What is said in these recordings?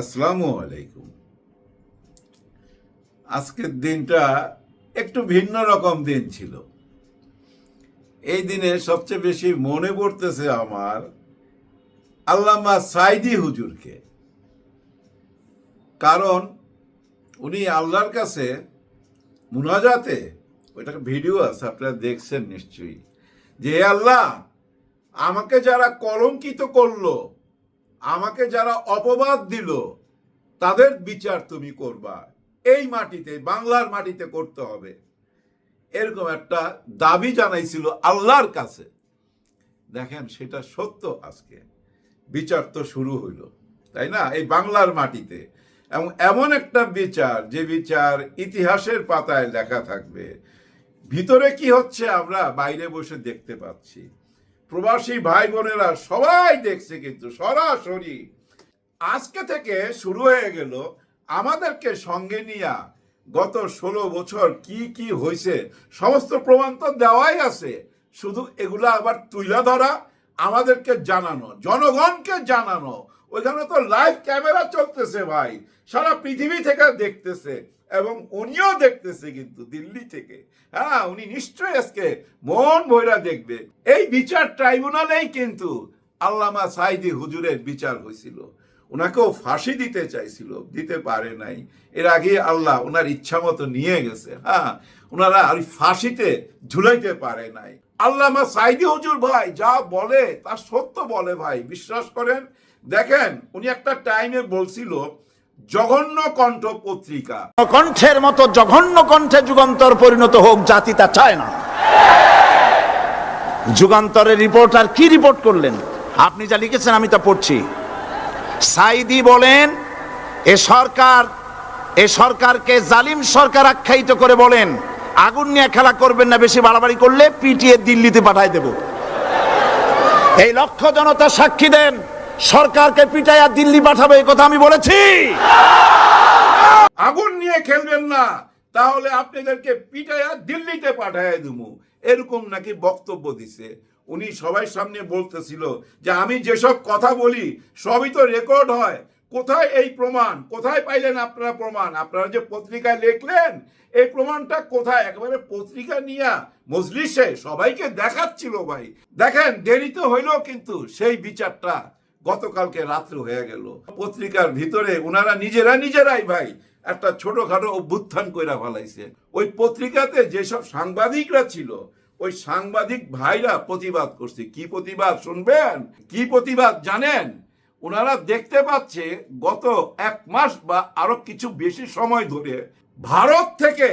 আসসালামু আলাইকুম। আজকের দিনটা একটু ভিন্ন রকম দিন ছিল। এই দিনে সবচেয়ে বেশি মনে পড়তেছে আমার আল্লামা সাইদি হুজুরকে। কারণ উনি আল্লাহর কাছে মুনাজাতে ওইটা ভিডিও আছে, আপনারা দেখছেন নিশ্চয়ই, যে আল্লাহ আমাকে যারা কলঙ্কিত করল আমাকে যারা অপবাদ দিল, তাদের বিচার তুমি করবা। এই মাটিতে, বাংলার মাটিতে করতে হবে। এরকম একটা দাবি জানাইছিল আল্লাহর কাছে। দেখেন, সেটা সত্য আজকে। বিচার তো শুরু হইল, তাই না? এই বাংলার মাটিতে। এবং এমন একটা বিচার, যে বিচার ইতিহাসের পাতায় লেখা থাকবে। ভিতরে কি হচ্ছে আমরা বাইরে বসে দেখতে পাচ্ছি। প্রবাসী ভাই বোনেরা সবাই দেখছে কিন্তু সরাসরি। আজকে থেকে শুরু হয়ে গেল আমাদেরকে সঙ্গে নিয়ে গত ষোলো বছর কি কি হয়েছে, সমস্ত প্রমাণ তো দেওয়াই আছে। শুধু এগুলা আবার তুলে ধরা, আমাদেরকে জানানো, জনগণকে জানানো। ওইখানে তো লাইভ ক্যামেরা চলতেছে ভাই, সারা পৃথিবী থেকে দেখতেছে। এবং উনিও দেখতেছে কিন্তু দিল্লি থেকে। হ্যাঁ উনি নিশ্চয়ই আজকে মন ভৈরা দেখবে। এই বিচার ট্রাইব্যুনালেই কিন্তু আল্লামা সাইদি হুজুরের বিচার হয়েছিল ওনাকেও ফাঁসি দিতে চাইছিল, দিতে পারে নাই। এর আগে আল্লাহ ওনার ইচ্ছা মতো নিয়ে গেছে হ্যাঁ। ওনারা আর ফাঁসিতে ঝুলাইতে পারে নাই। আল্লামা সাইদি হুজুর ভাই যা বলে তা সত্য বলে ভাই, বিশ্বাস করেন? দেখেন, উনি একটা টাইমে বলছিল জঘন্য কণ্ঠ পত্রিকা। কণ্ঠের মতো জঘন্য কণ্ঠে যুগান্তর পরিণত হোক, জাতি তা চায় না। যুগান্তরের রিপোর্টার কি রিপোর্ট করলেন? আপনি যা লিখেছেন, আমি তা পড়ছি। সাইদি বলেন, এ সরকার, এ সরকারকে জালিম সরকার আখ্যায়িত করে বলেন, আগুন নিয়ে খেলা করবেন না, বেশি বাড়াবাড়ি করলে পিটিয়ে দিল্লিতে পাঠায় দেব। এই লক্ষ জনতা সাক্ষী দেন। সরকারকে পিটাইয়া দিল্লি পাঠাবে, এই কথা আমি বলেছি। আগুন নিয়ে খেলবেন না, তাহলে আপনাদেরকে পিটাইয়া দিল্লিতে পাঠাইয়া দেবো এরকম নাকি বক্তব্য দিছে। উনি সবাই সামনে বলতেছিল যে, আমি যেসব কথা বলি, সবই তো রেকর্ড হয়। কোথায় এই প্রমাণ? কোথায় পাইলেন আপনারা প্রমাণ? আপনারা যে পত্রিকায় লিখলেন, এই প্রমাণটা কোথায়? একেবারে পত্রিকা নিয়ে মজলিসে সবাইকে দেখাচ্ছিল ভাই। দেখেন, দেরিতে হইলেও কিন্তু সেই বিচারটা গতকালকে রাত্রে হয়ে গেল। পত্রিকার ভিতরে ওনারা নিজেরা নিজেরাই ভাই একটা ছোটখাটো অভ্যুত্থান কইরা ফেলাইছে। ওই পত্রিকাতে যেসব সাংবাদিকরা ছিল, ওই সাংবাদিক ভাইরা প্রতিবাদ করছে। কি প্রতিবাদ শুনবেন? কি প্রতিবাদ জানেন? ওনারা দেখতে পাচ্ছে গত এক মাস বা আরও কিছু বেশি সময় ধরে ভারত থেকে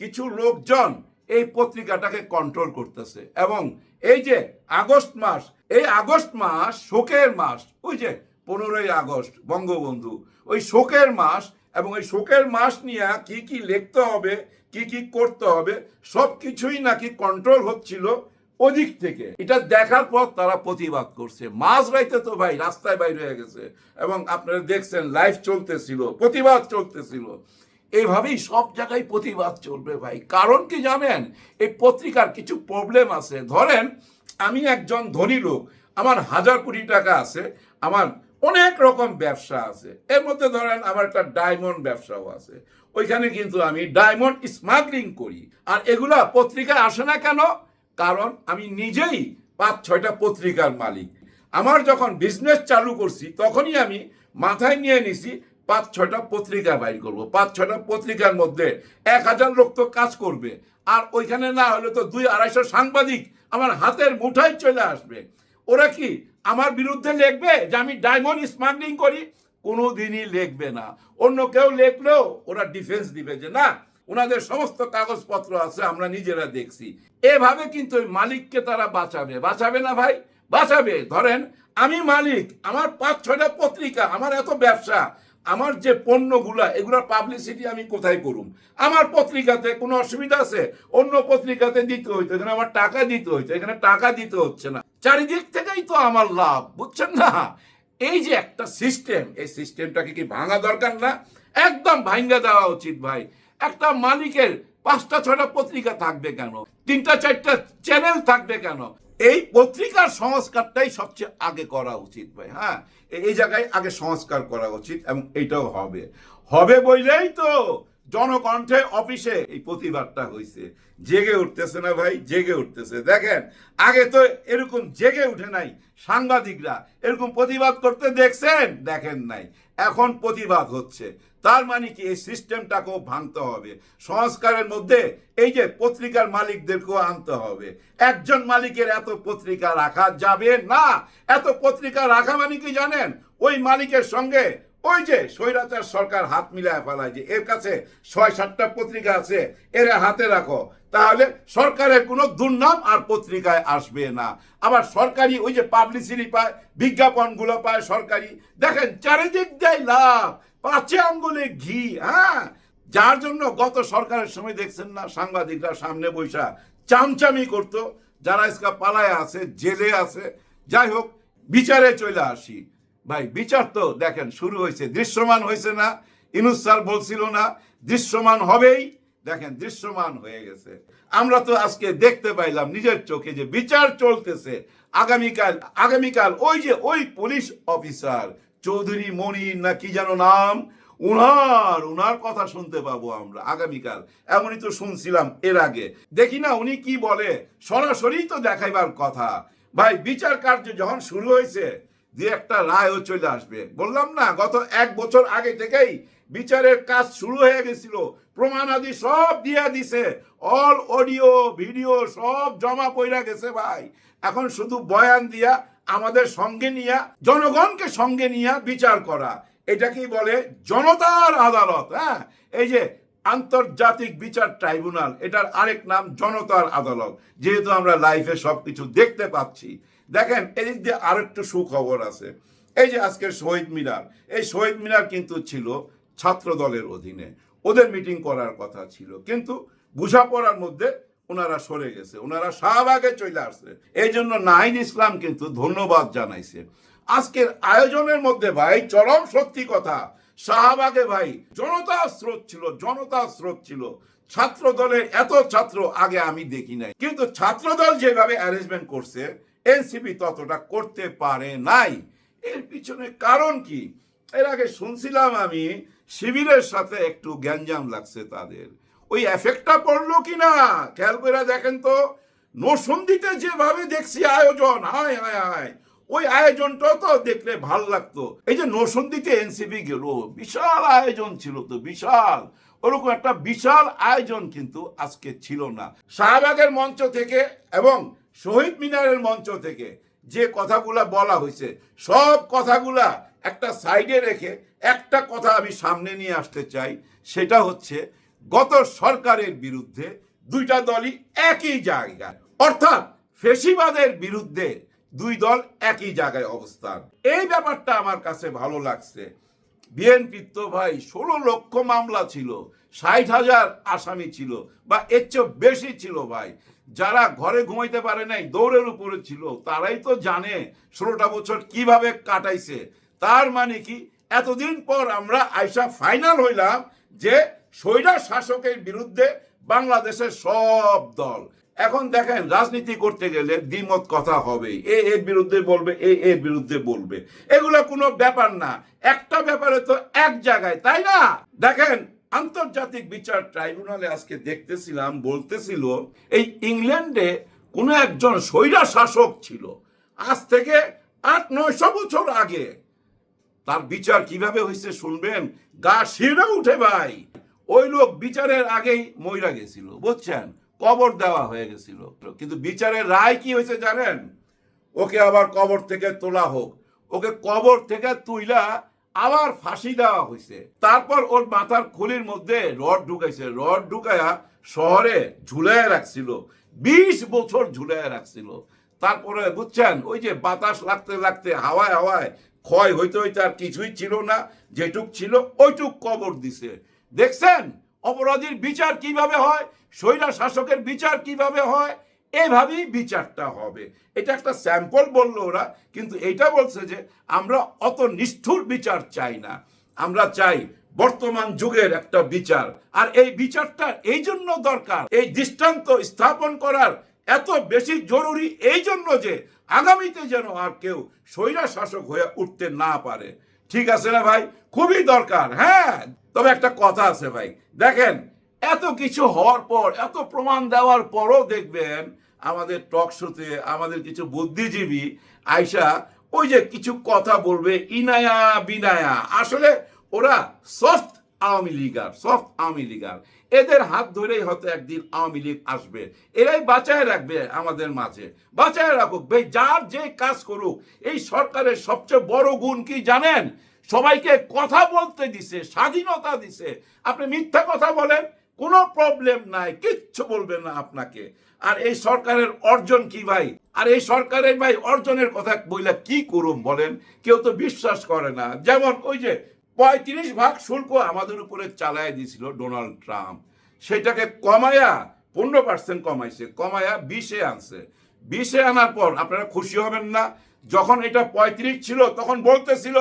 কিছু লোকজন এই পত্রিকাটাকে কন্ট্রোল করতেছে এবং এই যে আগস্ট মাস, এই আগস্ট মাস শোকের মাস, ওই যে পনেরোই আগস্ট বঙ্গবন্ধু, ওই শোকের মাস এবং ওই শোকের মাস নিয়ে কি কি লিখতে হবে, কি কি করতে হবে সব কিছুই নাকি কন্ট্রোল হচ্ছিল ওদিক থেকে। এটা দেখার পর তারা প্রতিবাদ করছে। মাঝ রাইতে তো ভাই রাস্তায় বাইরে হয়ে গেছে এবং আপনারা দেখছেন লাইভ চলতেছিল, প্রতিবাদ চলতেছিল। এইভাবেই সব জায়গায় প্রতিবাদ চলবে ভাই। কারণ কি জানেন? এই পত্রিকার কিছু প্রবলেম আছে। ধরেন, আমি একজন ধনী লোক, আমার হাজার কোটি টাকা আছে, আমার অনেক রকম ব্যবসা আছে। এর মধ্যে ধরেন, আমার একটা ডায়মন্ড ব্যবসাও আছে। ওইখানে কিন্তু আমি ডায়মন্ড স্মাগলিং করি। আর এগুলা পত্রিকায় আসে না কেন? কারণ আমি নিজেই পাঁচ, ছয়টা পত্রিকার মালিক। আমার যখন বিজনেস চালু করছি, তখনই আমি মাথায় নিয়ে নিছি পাঁচ, ছয়টা পত্রিকা বাইর করব। পাঁচ, ছয়টা পত্রিকার মধ্যে এক হাজার লোক তো কাজ করবে। আর ওইখানে না হলে তো দুই আড়াইশো সাংবাদিক আমার হাতের মুঠায় চলে আসবে। ওরা কি আমার বিরুদ্ধে লিখবে যে আমি ডায়মন্ড স্মাগলিং করি? কোনো দিনই লিখবে না। অন্য কেউ লিখলেও ওরা ডিফেন্স দিবে যে না, ওনাদের সমস্ত কাগজপত্র আছে, আমরা নিজেরা দেখছি। এভাবে কিন্তু ওই মালিককে তারা বাঁচাবে। বাঁচাবে না ভাই? বাঁচাবে। ধরেন, আমি মালিক, আমার পাঁচ, ছয়টা পত্রিকা, আমার এত ব্যবসা আমার যে পণ্যগুলা, এগুলোর পাবলিসিটি আমি কোথায় করুম? আমার পত্রিকাতে কোনো অসুবিধা আছে? অন্য পত্রিকাতে দিতে হইতো, এখানে আমার টাকা দিতে হইতো, এখানে টাকা দিতে হচ্ছে না। চারিদিক থেকেই তো আমার লাভ, বুঝছেন না? এই যে একটা সিস্টেম এই সিস্টেমটাকে কি ভাঙা দরকার না? একদম ভাঙ্গা দেওয়া উচিত ভাই। একটা মালিকের পাঁচটা ছটা পত্রিকা থাকবে কেন? তিনটা, চারটা চ্যানেল থাকবে কেন? এই পত্রিকার সংস্কারটাই সবচেয়ে আগে করা উচিত ভাই হ্যাঁ? এই জায়গায় আগে সংস্কার করা উচিত এবং এইটাও হবে। হবে বললেই তো জনকণ্ঠে অফিসে। এই প্রতিবাদটা হয়েছে জেগে উঠতেছে না ভাই, জেগে উঠতেছে। দেখেন, আগে তো এরকম জেগে উঠে নাই সাংবাদিকরা। এরকম প্রতিবাদ করতে দেখছেন? দেখেন নাই। এখন প্রতিবাদ হচ্ছে। তার মানে কি এই সিস্টেমটাকেও ভাঙতে হবে। সংস্কারের মধ্যে এই যে পত্রিকার মালিকদেরকেও আনতে হবে। একজন মালিকের এত পত্রিকা রাখা যাবে না। এত পত্রিকা রাখা মানে কি জানেন? ওই মালিকের সঙ্গে ওই যে স্বৈরাচার সরকার হাত মিলায় ফেলায় যে এর কাছে ছয়, সাতটা পত্রিকা আছে, এরা হাতে রাখো। তাহলে সরকারের কোনো দুর্নাম আর পত্রিকায় আসবে না। আবার সরকারি ওই যে পাবলিসিটি পায়, বিজ্ঞাপনগুলো পায় সরকারি। দেখেন চারিদিক দেয় লাভ, পাঁচে আঙ্গুলে ঘি হ্যাঁ? যার জন্য গত সরকারের সময় দেখছেন না সাংবাদিকরা সামনে বৈশা চামচামি করতো। যারা ইসকা পালায় আছে, জেলে আছে, যাই হোক, বিচারে চলে আসি। ভাই, বিচার তো, দেখেন, শুরু হয়েছে। দৃশ্যমান হয়েছে না, ইনুস স্যার বলছিল না, দৃশ্যমান হবেই। দেখেন, দৃশ্যমান হয়ে গেছে। আমরা তো আজকে দেখতে পাইলাম নিজের চোখে যে বিচার চলতেছে। আগামীকাল আগামীকাল ওই যে ওই পুলিশ অফিসার, চৌধুরী মনির না কি যেন নাম, উনার উনার কথা শুনতে পাবো আমরা আগামীকাল। এমনই তো শুনছিলাম এর আগে। দেখি না উনি কি বলে, সরাসরি তো দেখাইবার কথা। ভাই, বিচার কার্য যখন শুরু হয়েছে যে একটা রায়ও চলে আসবে। বললাম না, গত এক বছর আগে থেকেই বিচারের কাজ শুরু হয়ে গেছিল। প্রমাণাদি সব দিয়ে দিছে। অল অডিও, ভিডিও সব জমা পইরা গেছে ভাই। এখন শুধু বয়ান দিয়া, আমাদের সঙ্গে নিয়া, জনগণকে সঙ্গে নিয়া বিচার করা। এটাকেই বলে? জনতার আদালত হ্যাঁ? এই যে আন্তর্জাতিক বিচার ট্রাইব্যুনাল, এটার আরেক নাম জনতার আদালত। যেহেতু আমরা লাইফে সবকিছু দেখতে পাচ্ছি। দেখেন, এদিক দিয়ে আরেকটু সুখবর আছে। এই যে আজকের শহীদ মিনার, এই শহীদ মিনার কিন্তু ছিল ছাত্র দলের অধীনে। ওদের মিটিং করার কথা ছিল, কিন্তু বোঝাপড়ার মধ্যে ওনারা সরে গেছে, ওনারা শাহবাগে চলে আসছে। এই জন্য নাহিদ ইসলাম কিন্তু ধন্যবাদ জানাইছে। আজকের আয়োজনের মধ্যে ভাই, চরম সত্যি কথা, শাহবাগে ভাই, জনতা স্রোত ছিল, জনতা স্রোত ছিল। ছাত্র দলের এত ছাত্র আগে আমি দেখি নাই। কিন্তু ছাত্র দল যেভাবে অ্যারেঞ্জমেন্ট করছে এনসিপি ততটা করতে পারে নাই। এর পিছনে কারণ কি? এর আগে শুনছিলাম আমি, শিবিরের সাথে একটু গ্যাঞ্জাম লাগছে তাদের। ওই এফেক্টটা পড়ল কি না খেয়াল করে দেখেন তো নসন্দিতে যেভাবে দেখছি আয়োজন, হায় হায় হায়, ওই আয়োজনটাও তো দেখলে ভালো লাগতো। এই যে নসন্দিতে এনসিপি গেল, বিশাল আয়োজন ছিল তো, বিশাল। ওরকম একটা বিশাল আয়োজন কিন্তু আজকে ছিল না। শাহবাগের মঞ্চ থেকে এবং শহীদ মিনারের মঞ্চ থেকে যে কথাগুলা বলা হয়েছে সব কথাগুলা একটা সাইডে রেখে একটা কথা আমি সামনে নিয়ে আসতে চাই, সেটা হচ্ছে গত সরকারের বিরুদ্ধে দুইটা দলই একই জায়গায়, অর্থাৎ ফেসিবাদের বিরুদ্ধে দুই দল একই জায়গায় অবস্থান। এই ব্যাপারটা আমার কাছে ভালো লাগছে। বিএনপির তো ভাই ষোলো লক্ষ মামলা ছিল, ষাট হাজার আসামি ছিল, বা এর চেয়েও বেশি ছিল ভাই। যারা ঘরে ঘুমাইতে পারে নাই, দৌড়ের উপরে ছিল, তারাই তো জানে ষোলোটা বছর কীভাবে কাটাইছে। তার মানে কি, এতদিন পর আমরা আইসা ফাইনাল হইলাম যে স্বৈরা শাসকের বিরুদ্ধে বাংলাদেশের সব দল। এখন দেখেন, রাজনীতি করতে গেলে দ্বিমত কথা হবেই। এ এর বিরুদ্ধে বলবে, এ এর বিরুদ্ধে বলবে। এগুলো কোনো ব্যাপার না। একটা ব্যাপারে তো এক জায়গায়, তাই না? দেখেন আন্তর্জাতিক বিচার ট্রাইব্যুনালে আজকে দেখতেছিলাম, বলতেছিল, এই ইংল্যান্ডে কোনো একজন স্বৈরা শাসক ছিল। আজ থেকে আট নয়শো বছর আগে। তার বিচার কীভাবে হয়েছে শুনবেন? গা শিরে উঠে ভাই। ওই লোক বিচারের আগেই মইরা গেছিল, বুঝছেন? কবর দেওয়া হয়ে গেছিল। কিন্তু বিচারের রায় কি হয়েছে জানেন? ওকে আবার কবর থেকে তোলা হোক। ওকে কবর থেকে তুইলা আবার ফাঁসি দেওয়া হয়েছে তারপর ওর মাথার খুলির মধ্যে রড ঢুকাইছে। রড ঢুকায়া শহরে ঝুলাইয়া রাখছিল। বিশ বছর ঝুলাইয়া রাখছিল। তারপরে বুঝছেন, ওই যে বাতাস লাগতে লাগতে, হাওয়ায় হাওয়ায় ক্ষয় হইতে হইতে আর কিছুই ছিল না। যেটুক ছিল, ওইটুক কবর দিছে। দেখছেন? অপরাধীর বিচার কীভাবে হয়? স্বৈরা শাসকের বিচার কীভাবে হয়? এভাবেই বিচারটা হবে। এটা একটা স্যাম্পল বলল ওরা, কিন্তু এটা বলছে যে আমরা অত নিষ্ঠুর বিচার চাই না। আমরা চাই বর্তমান যুগের একটা বিচার। আর এই বিচারটা এই জন্য দরকার, এই দৃষ্টান্ত স্থাপন করার এত বেশি জরুরি এই জন্য যে আগামীতে যেন আর কেউ স্বৈরা শাসক হয়ে উঠতে না পারে। ঠিক আছে না ভাই? খুবই দরকার হ্যাঁ? তবে একটা কথা আছে ভাই। দেখেন এত কিছু হওয়ার পর, এত প্রমাণ দেওয়ার পরও দেখবেন আমাদের টক শোতে আমাদের কিছু বুদ্ধিজীবী আয়সা ওই যে কিছু কথা বলবে, ইনায়া বিনায়া। আসলে ওরা সফট আওয়ামী লীগার সফট আওয়ামী লীগার। এদের হাত ধরেই হয়তো একদিন আওয়ামী লীগ আসবে। এরাই বাঁচায় রাখবে আমাদের মাঝে। বাঁচায় রাখুক। ভাই যার যে কাজ করুক, এই সরকারের সবচেয়ে বড় গুণ কি জানেন? সবাইকে কথা বলতে দিছে, স্বাধীনতা দিছে। আপনি মিথ্যা কথা বলেন কোনো প্রবলেম নাই, কিচ্ছু বলবেন না আপনাকে। আর এই সরকারের অর্জন কি ভাই? আর এই সরকারের ভাই অর্জনের কথা বইলা কি করুম বলেন? কেউ তো বিশ্বাস করে না। যেমন ওই যে পঁয়ত্রিশ ভাগ শুল্ক আমাদের উপরে চালায় দিয়েছিল ডোনাল্ড ট্রাম্প। সেটাকে কমায়া পনেরো পার্সেন্ট কমাইছে, কমায়া বিশে আনছে। বিশে আনার পর আপনারা খুশি হবেন না। যখন এটা পঁয়ত্রিশ ছিল, তখন বলতেছিল,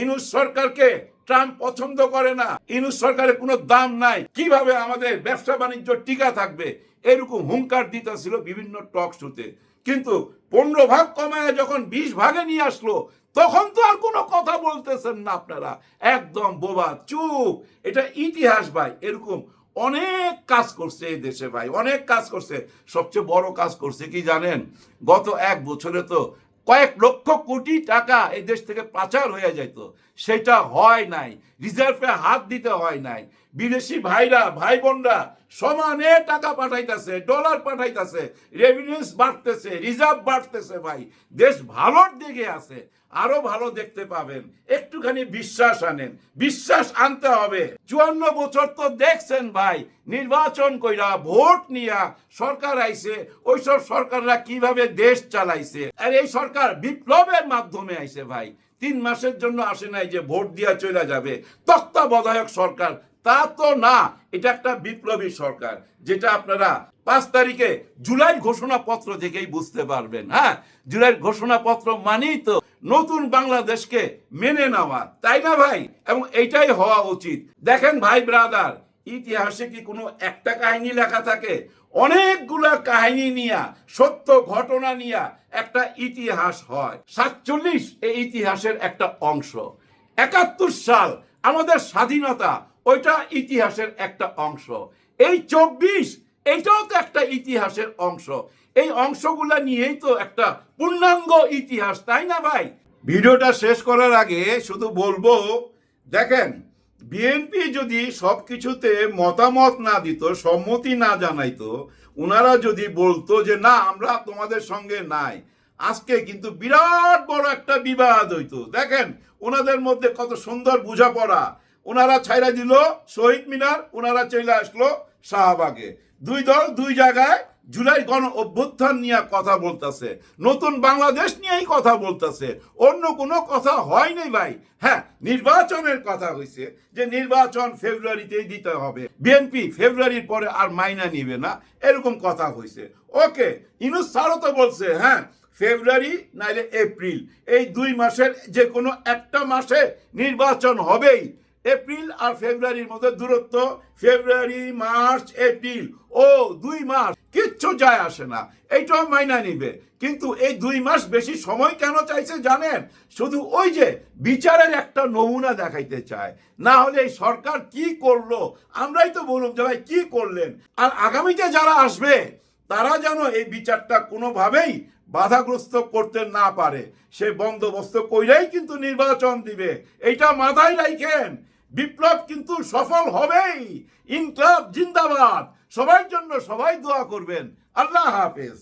ইনুস সরকারকে ট্রাম্প পছন্দ করে না, ইনুস সরকারের কোনো দাম নাই, কীভাবে আমাদের ব্যবসা বাণিজ্য টিকা থাকবে? এরকম হুঙ্কার দিতেছিল বিভিন্ন টক শোতে। কিন্তু পনেরো ভাগ কমায় যখন বিশ ভাগে নিয়ে আসলো, তখন তো আর কোনো কথা বলতেছেন না আপনারা। একদম বোবা, চুপ। এটা ইতিহাস ভাই, এরকম অনেক কাজ করছে এই দেশে ভাই, অনেক কাজ করছে। সবচেয়ে বড় কাজ করছে কি জানেন? গত এক বছরে তো কয়েক লক্ষ কোটি টাকা এই দেশ থেকে পাচার হয়ে যেত সেটা হয় নাই। রিজার্ভে হাত দিতে হয় নাই। বিদেশি ভাইরা ভাই বোনরা সমানে টাকা পাঠাইতেছে, ডলার পাঠাইতেছে রেভিনিউস বাড়তেছে রিজার্ভ বাড়তেছে ভাই। দেশ ভালোর দিকে আছে। আরও ভালো দেখতে পাবেন। একটুখানি বিশ্বাস আনেন। বিশ্বাস আনতে হবে। চুয়ান্ন বছর তো দেখছেন ভাই, নির্বাচন কইরা ভোট নিয়া সরকার আইছে, ওইসব সরকাররা কীভাবে দেশ চালাইছে? আর এই সরকার বিপ্লবের মাধ্যমে আইছে ভাই। তিন মাসের জন্য আসে নাই যে ভোট দিয়া চলে যাবে। তত্ত্বাবধায়ক সরকার তা তো না, এটা একটা বিপ্লবী সরকার, যেটা আপনারা পাঁচ তারিখে জুলাই ঘোষণাপত্র থেকেই বুঝতে পারবেন হ্যাঁ? জুলাই ঘোষণাপত্র মানেই তো নতুন বাংলাদেশকে মেনে নেওয়া, তাই না ভাই? এবং এইটাই হওয়া উচিত। দেখেন ভাই ব্রাদার, ইতিহাসে কি কোনো একটা কাহিনী লেখা থাকে? অনেকগুলা কাহিনী নিয়া, সত্য ঘটনা নিয়া একটা ইতিহাস হয়। সাতচল্লিশ এই ইতিহাসের একটা অংশ। একাত্তর সাল, আমাদের স্বাধীনতা ওইটা ইতিহাসের একটা অংশ। এই চব্বিশ, এইটাও তো একটা ইতিহাসের অংশ। এই অংশগুলা নিয়েই তো একটা পূর্ণাঙ্গ ইতিহাস, তাই না ভাই? ভিডিওটা শেষ করার আগে শুধু বলব, দেখেন বিএনপি যদি সব কিছুতে মতামত না দিত, সম্মতি না জানাইতো ওনারা যদি বলতো যে, না, আমরা তোমাদের সঙ্গে নাই। আজকে কিন্তু বিরাট বড় একটা বিবাদ হইতো। দেখেন ওনাদের মধ্যে কত সুন্দর বোঝাপড়া। ওনারা ছাইরা দিল, শহীদ মিনার, ওনারা চলে আসলো শাহবাগে। দুই দল দুই জায়গায় জুলাই গণ অভ্যুত্থান নিয়ে কথা বলতেছে। নতুন বাংলাদেশ নিয়েই কথা বলতেছে। অন্য কোনো কথা হয়নি ভাই। হ্যাঁ নির্বাচনের কথা হয়েছে যে নির্বাচন ফেব্রুয়ারিতেই দিতে হবে। বিএনপি ফেব্রুয়ারির পরে আর মাইনা নিবে না, এরকম কথা হয়েছে ওকে, ইনুস স্যারও তো বলছে হ্যাঁ ফেব্রুয়ারি নাইলে এপ্রিল। এই দুই মাসের যে কোনো একটা মাসে নির্বাচন হবেই। এপ্রিল আর ফেব্রুয়ারির মধ্যে দূরত্ব, ফেব্রুয়ারি, মার্চ, এপ্রিল। ও, দুই মাস। কিচ্ছু যায় আসে না। এইটাও মাইনা নিবে। কিন্তু এই দুই মাস বেশি সময় কেন চাইছে জানেন? শুধু ওই যে বিচারের একটা নমুনা দেখাইতে চায়। না হলে এই সরকার কি করল? আমরাই তো বলুন যে ভাই, কি করলেন? আর আগামীতে যারা আসবে, তারা যেন এই বিচারটা কোনোভাবেই বাধাগ্রস্ত করতে না পারে। সে বন্দোবস্ত কইরাই কিন্তু নির্বাচন দিবে। এইটা মাথায় রাখেন বিপ্লব কিন্তু সফল হবেই। ইনকলাব জিন্দাবাদ। সবার জন্য সবাই দোয়া করবেন। আল্লাহ হাফেজ।